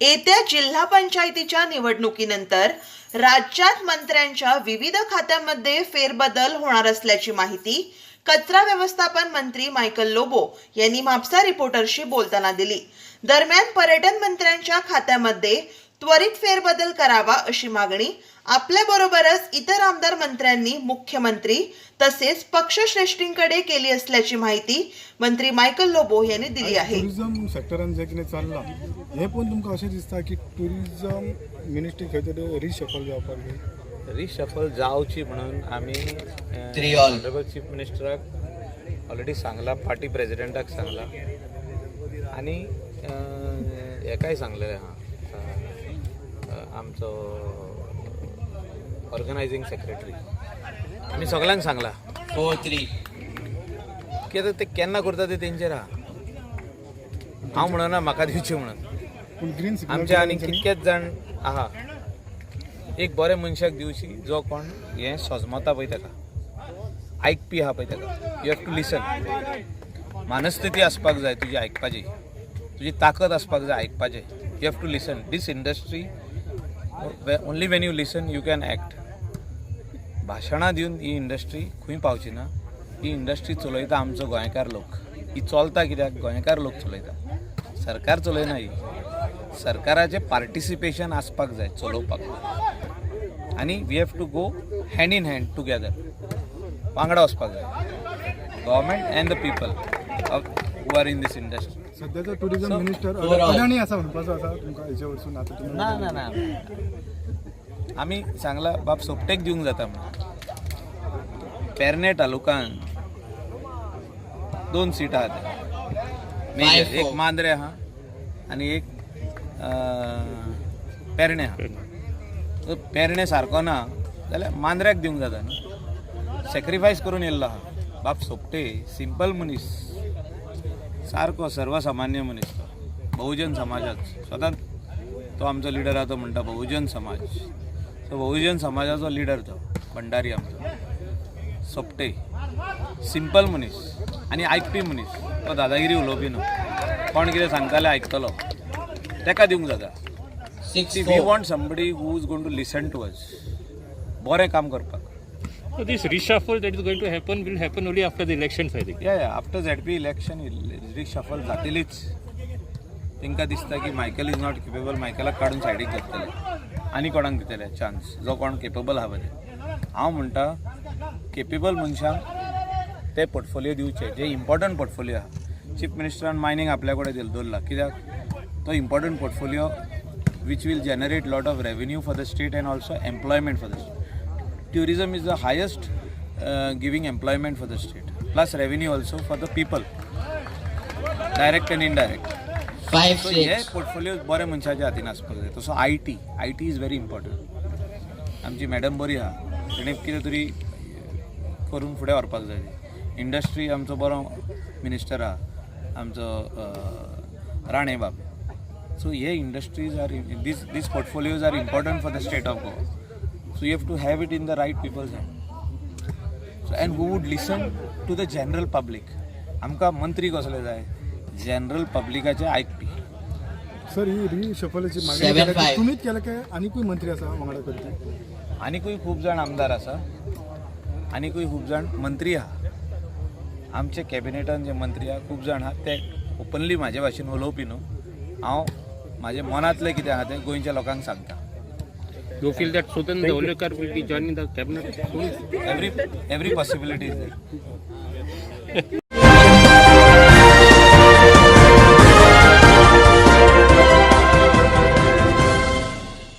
येत्या जिल्हा पंचायतीच्या निवडणुकीनंतर राज्यात मंत्र्यांच्या विविध खात्यांमध्ये फेरबदल होणार असल्याची माहिती कचरा व्यवस्थापन मंत्री मायकल लोबो यांनी म्हापसा रिपोर्टरशी बोलताना दिली. दरम्यान पर्यटन मंत्र्यांच्या खात्यामध्ये त्वरित फेरबदल करावा अशी मागणी. आपल्याबरोबरच इतर आमदार मंत्र्यांनी मुख्यमंत्री तसेच पक्षश्रेष्ठींकडे केली असल्याची माहिती मंत्री मायकल लोबो यांनी दिली आहे. टुरिझम सेक्टरान जे कितें चल्लां हें पळोवन तुमकां अशें दिसता की टुरिझम मिनिस्ट्री खंय तरी रिशफल जावपाक जाय. रिशफल जावची म्हणून आमी. ऑनरेबल चीफ मिनिस्टराक ऑलरेडी सांगला पार्टी प्रेजिडेंटाक सांगला. आनी हेकाय सांगलेलें आहा आमचो ऑर्गनायझींग सेक्रेटरी आमी सगळ्यांक सांगला. फोर थ्री कित्याक ते केन्ना करता ते तेंचेर आहा हांव म्हणना म्हाका दिवची म्हणून. पूण ग्रीन आमचे आनी कितकेच जाण आहा. एक बरे मनशाक दिवची जो कोण हें सोजमता पळय ताका. आयकपी आहा पळय ताका. यू हॅव टू लिसन मानस्थिती आसपाक जाय तुजी आयकपाची. तुजी ताकद आसपाक जाय आयकपाचें. You have to listen this industry only when you listen you can act भाशणां दिवन ही इंडस्ट्री खंय पावची ना. ही इंडस्ट्री चलयता आमचो गोंयकार लोक. ही चलता कित्याक? गोंयकार लोक चलयता. सरकार चलयना ही. सरकाराचें पार्टिसिपेशन आसपाक जाय चलोवपाक. आनी we have to go hand in hand together वांगडा वचपाक जाय. Government and the people are in this industry सध्याचो टुरिझम मिनिस्टर. अडाणी आसा म्हणपाचो तुमकां हेचे वरसून आतां तुमी ना ना ना. आमी सांगला बाब सोपटेक दिवंक जाता म्हणून पेरणे तालुकान दोन सीट आहात. मेजर एक. मांद्रे आहा आनी एक अं, पेरणे आहा पेरणे सारको ना जाल्यार मांद्र्याक दिवंक जाता न्ही सॅक्रिफायस करून येयल्लो आहा बाप सोपटे सिंपल मनीस. सारको सर्वसामान्य मनीस तो. बहुजन समाजात. स्वता तो आमचो लिडर आहा तो म्हणटा बहुजन समाज. सो बहुजन समाजाचो लिडर तो. भंडारी आमचो. सोपटे. सिंपल मनीस आनी आयकपी मनीस तो दादागिरी उलोवपी न्हू कोण कितें सांगताले आयकतलो तेका दिवंक जाता we want somebody who is gone to listen to us बरें काम करपाक. So this reshuffle that is going to happen will happen only after the elections, I think. Yeah yeah after Z P election reshuffle जातलीच. तांकां दिसता की Michael is not capable मायकलाक काडून सायडीक घेतले आनी कोणाक दितले चान्स जो कोण केपेबल आहा पळय हांव म्हणटा केपेबल मनशांक ते पोर्टफोलियो दिवचे. जे इम्पॉर्टंट पोर्टफोलियो आहा चीफ मिनिस्टरान मायनींग आपल्या कडेन दिल? दवरला कित्याक? तो important portfolio which will generate lot of revenue for the state and also employment for the state tourism is the highest uh, giving employment for the state. Plus revenue also for the people. Direct and indirect. Five so हे six portfolio बऱ्या मनशाच्या हातीन आसपाक जाय तसो I T I T is very important आमची madam बरी आहा तिणें कितें तरी करून फुडें व्हरपाक जाय इंडस्ट्री आमचो बरो मिनिस्टर आहा आमचो अ, राणे बाब सो हे industries are this this portfolios are important for the state of Goa so you have to have it in the right people's hand so and who would listen to the general public आमकां मंत्री कसले जाय general पब्लिकाचे आयकपी sir ही रिशफलाची Seven, मागणी केल्या ती five. तुमीच केल्या काय? आनीकूय मंत्री आसा वांगडा करपी आनीकूय खूब जाण आमदार आसा आनीकूय खूब जाण मंत्री आहा आमचे कॅबिनेटान जे मंत्री आहा खूब जाण आहा ते ओपनली म्हाजे भाशेन उलोवपी न्हू हांव म्हाजे मनांतलें कितें आहा तें गोंयच्या लोकांक सांगता. You feel that Sudan Dawlekar will be joining the cabinet? Soon? Every every possibility is